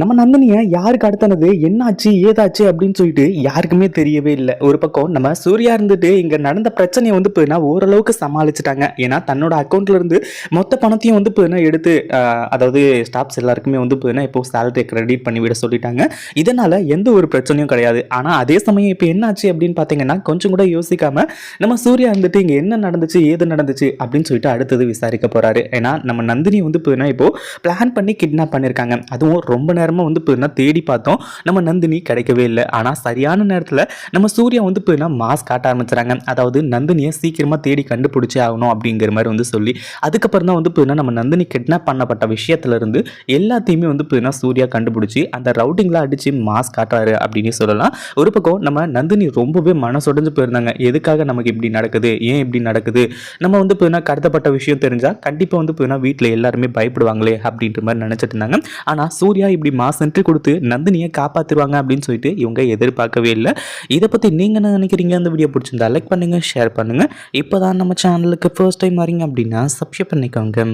நம்ம நந்தினியை யாருக்கு அடுத்தனது? என்னாச்சு? ஏதாச்சு? அப்படின்னு சொல்லிட்டு யாருக்குமே தெரியவே இல்லை. ஒரு பக்கம் நம்ம சூர்யா இருந்துட்டு இங்கே நடந்த பிரச்சனையை வந்து போயினா ஓரளவுக்கு சமாளிச்சிட்டாங்க. ஏன்னா தன்னோட அக்கௌண்ட்ல இருந்து மொத்த பணத்தையும் வந்து போயினா எடுத்து அதாவது ஸ்டாஃப்ஸ் எல்லாருக்குமே வந்து போயினா இப்போ சேலரி கிரெடிட் பண்ணிவிட சொல்லிட்டாங்க. இதனால எந்த ஒரு பிரச்சனையும் கிடையாது. ஆனால் அதே சமயம் இப்போ என்னாச்சு அப்படின்னு பார்த்தீங்கன்னா கொஞ்சம் கூட யோசிக்காம நம்ம சூர்யா இருந்துட்டு இங்கே என்ன நடந்துச்சு? ஏது நடந்துச்சு? அப்படின்னு சொல்லிட்டு அடுத்தது விசாரிக்க போறாரு. ஏன்னா நம்ம நந்தினி வந்து போயினா இப்போ பிளான் பண்ணி கிட்னாப் பண்ணியிருக்காங்க அதுவும் ரொம்ப நேரம் நேரமாக வந்து போயினா தேடி பார்த்தோம். நம்ம நந்தினி கிடைக்கவே இல்லை. ஆனால் சரியான நேரத்தில் நம்ம சூர்யா வந்து போயினா மாஸ் காட்ட ஆரம்பிச்சுறாங்க. அதாவது நந்தினியை சீக்கிரமாக தேடி கண்டுபிடிச்சே ஆகணும் அப்படிங்கிற மாதிரி வந்து சொல்லி அதுக்கப்புறம் தான் வந்து போயினா நம்ம நந்தினி கிட்னாப் பண்ணப்பட்ட விஷயத்துலேருந்து எல்லாத்தையுமே வந்து போயினா சூர்யா கண்டுபிடிச்சி அந்த ரவுட்டிங்லாம் அடித்து மாஸ் காட்டுறாரு அப்படின்னு சொல்லலாம். ஒரு பக்கம் நம்ம நந்தினி ரொம்பவே மனசுடைஞ்சு போயிருந்தாங்க. எதுக்காக நமக்கு இப்படி நடக்குது? ஏன் இப்படி நடக்குது? நம்ம வந்து போயினா கடத்தப்பட்ட விஷயம் தெரிஞ்சால் கண்டிப்பாக வந்து போயினா வீட்டில் எல்லாருமே பயப்படுவாங்களே அப்படின்ற மாதிரி நினச்சிட்டு இருந்தாங்க. ஆனால் சூர்யா இப்படி மாஸ் என்ட்ரி கொடுத்து நந்தினியை காப்பாற்றுவாங்க அப்படின்னு சொல்லிட்டு இவங்க எதிர்பார்க்கவே இல்லை. இதை பற்றி நீங்கள் என்ன நினைக்கிறீங்க? அந்த வீடியோ பிடிச்சிருந்தா லைக் பண்ணுங்கள் ஷேர் பண்ணுங்கள் இப்போ தான் நம்ம சேனலுக்கு ஃபர்ஸ்ட் டைம் வரீங்க அப்படின்னா சப்ஸ்கிரைப் பண்ணிக்கோங்க.